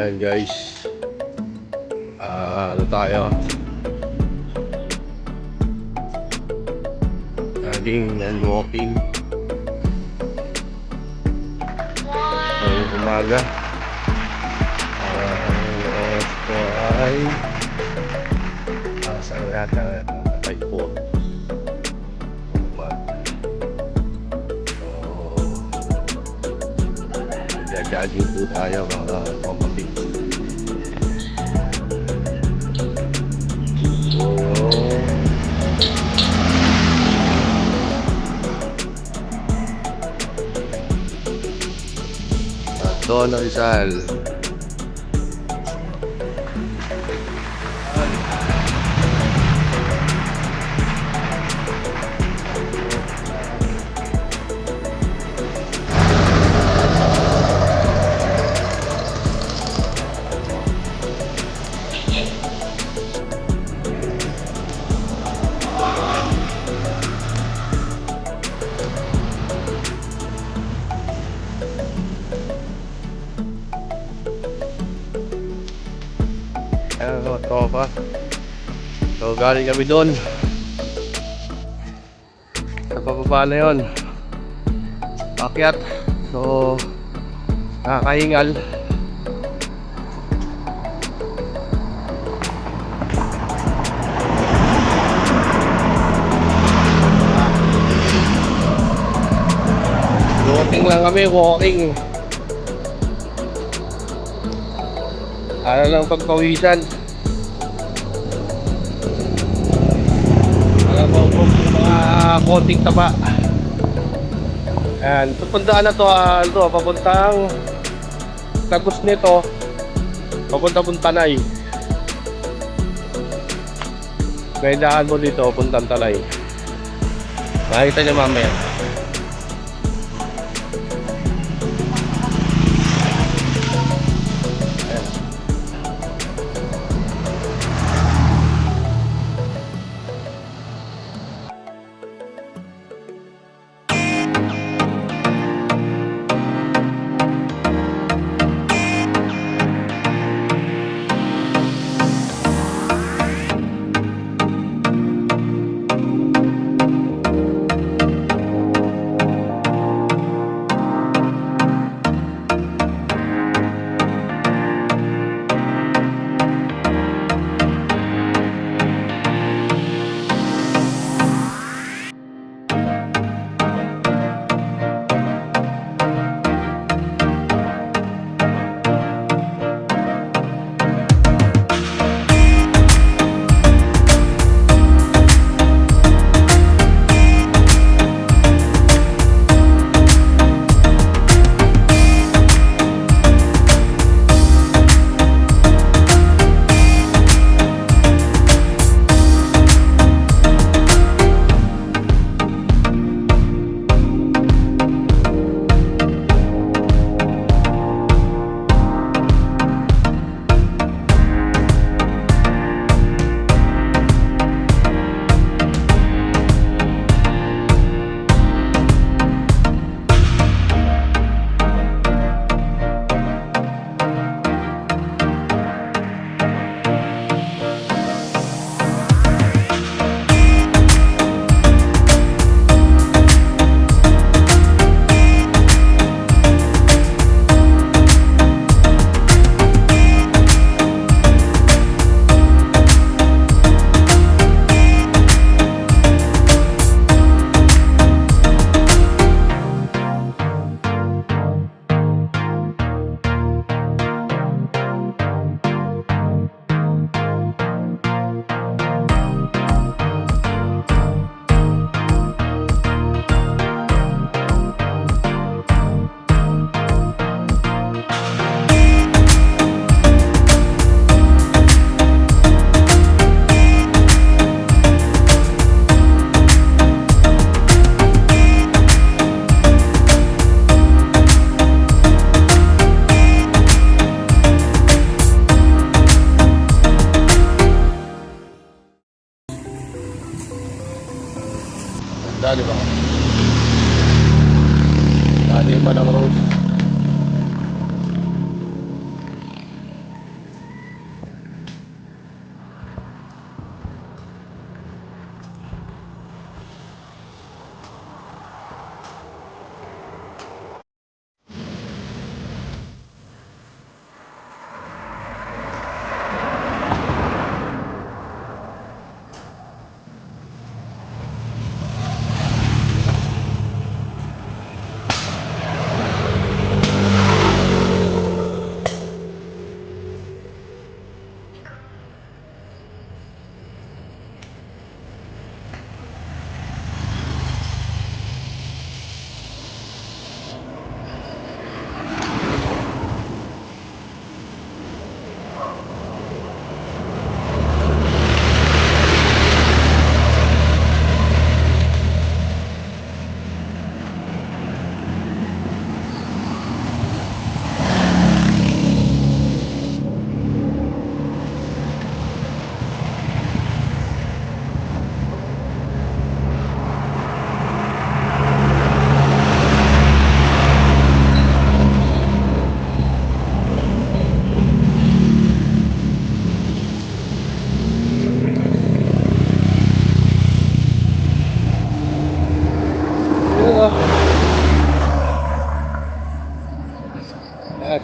Ayan guys. Ah, ano tayo? Jogging and walking. Ngayong umaga. Ah, ang oras ko ay ah, saan yata ay po. Umaga. So, Jogging po tayo mga kapatid. Dono Rizal. Ayan mga tropa. So galing kami doon. Sa pababa na yun. Pakyat. So nakakahingal. Walking lang kami, walking. Ano lang pagpawisan. Alam mo po mga konting taba. Ayan, pupuntaan na to, ano to, papuntang tagos nito, papunta Puntanay. May daan mo dito, puntang Tanay. Makikita niyo mamaya.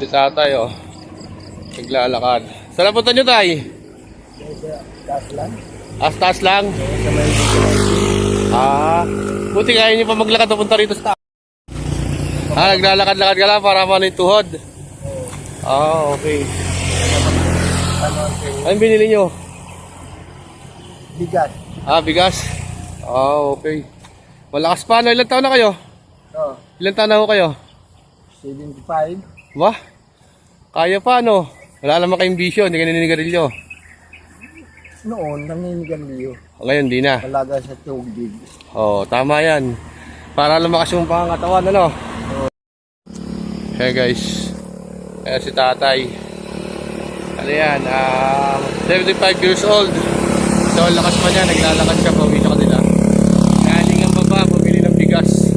Si tatay, oh. Naglalakad. Saan napunta nyo, tay? Taas lang. Astas lang? Ah, buti kaya nyo pa maglakad papunta rito sa taas. Ah, naglalakad-lakad ka lang para ano yung tuhod. Ah, okay. Ano. Anong binili nyo? Bigat. Ah, bigas. Ah, okay. Malakas pa, no? Ilan taon na kayo? Oh, Ilan taon na ho kayo? 75. Wah, kaya pa, no? Wala naman kayong bisyo, hindi ka naninigarilyo. Noon, nanginigaliyo. Ngayon, di na. Talaga sa tubig. Oo, oh, tama yan. Para lumakas yung pangatawan, ano? Hey guys, Ayan si tatay. Ano yan, ah 75 years old. So, lakas pa niya, naglalakad siya, pauwi sa kanila. Galing ang baba, bumili ng bigas.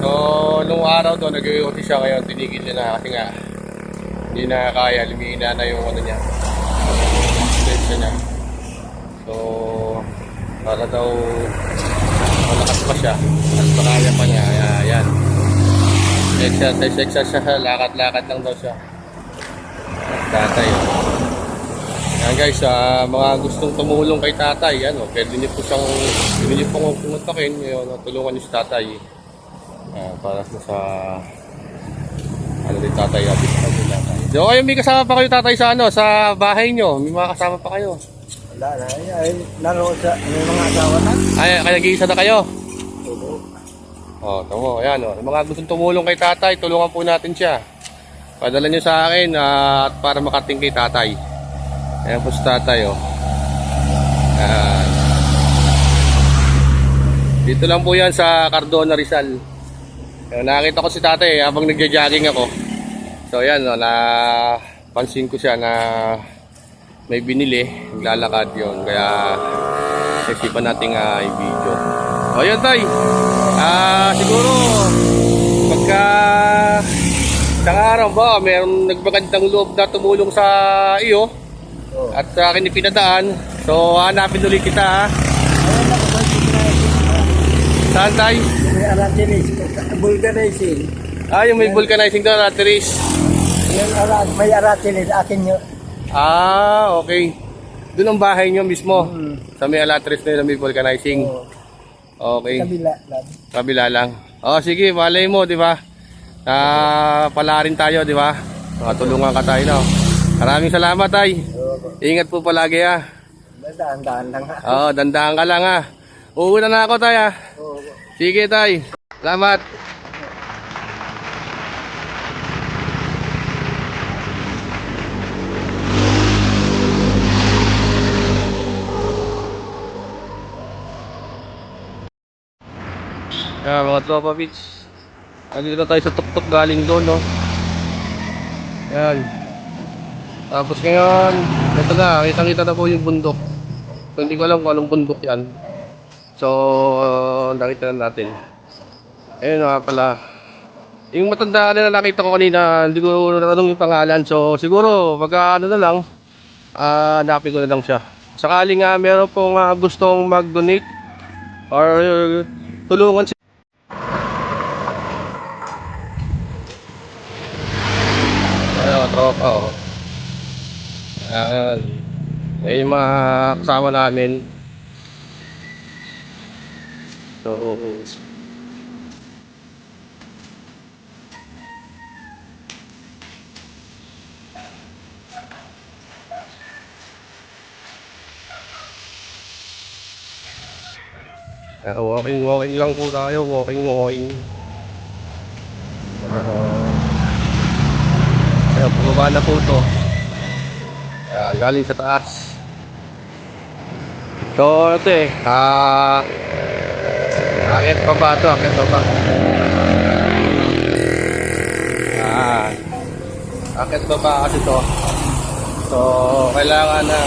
So, nung araw to, nag-ioti siya ngayon, tinigil niya na kasi nga, hindi na kaya, lumihina na yung ano niya. Depression niya. So, para daw malakas pa siya at makaya pa niya. Ayan. Exercise, exercise, lakad-lakad lang daw siya. Tatay. oh. Ayan guys, sa mga gustong tumulong kay tatay, ano, pwede niyo po siyang, pwede niyo po pumuntakin, yun, tulungan niyo si tatay. Ah, para sa, ano din tatay, abis din tatay. So, kayo may kasama pa kayo tatay sa ano, sa bahay niyo, may mga kasama pa kayo. Wala na. Ay, ay, laro sa may mga asawa na. Ay, kaya nag-iisa na kayo. Oo. Oh, tamo, ayan oh. Yung mga gustong tumulong kay tatay, tulungan po natin siya. Padala niyo sa akin at para makating kay tatay. Ayan po si tatay oh. Ayan. Dito lang po yan sa Cardona Rizal. Nakita ko si tatay habang nagja-jogging ako. So ayan oh, na pansin ko siya na may binili, naglalakad yon Kaya isipan nating uh, i-video. O yun tay. Ah, siguro pagka isang araw ba, mayroong nagbagandang loob na tumulong sa iyo at sa akin ipinadaan. So hanapin ulit kita ha. Saan tay? may aratilis, vulganizing. Ah, yung may vulcanizing doon, Ateris. Yan, arat, may aratilis, akin yun. Ah, okay. Doon ang bahay nyo mismo. Hmm. Sa may Alatres na yun, may vulcanizing. Oo. Okay. Kabila lang. Kabila lang. Oh, sige, malay mo, di ba? Ah, pala rin tayo, di ba? Makatulungan ka tayo, no? Maraming salamat, tay. Ingat po palagi, ha. Daan-daan lang ha. Oo, dandahan ka lang, ha. Uuwi na ako, tay, ha. Oo. Sige, tay. Salamat. Kaya mga tropa beach. Nandito na tayo sa tuktok galing doon, no? Yan. Tapos ngayon, ito na, kitang-kita na po yung bundok. So, hindi ko alam kung anong bundok yan. So, uh, nakita na natin. Ayun nga pala. Yung matanda na nakita ko kanina, hindi ko natanong yung pangalan. So, siguro, pagka ano na lang, ah hanapin ko na lang siya. Sakali nga meron pong ah, gustong mag-donate or tulungan si tropa, oh. Ayan. Ayun yung mga kasama namin. So, uh, walking, walking lang po tayo. Walking, walking. Uh, kaya bumaba na po to. Kaya galing sa taas. So, ito eh. Ah, akit pa ba ito? Akit pa ba? Ah, akit pa ba kasi to? So, kailangan na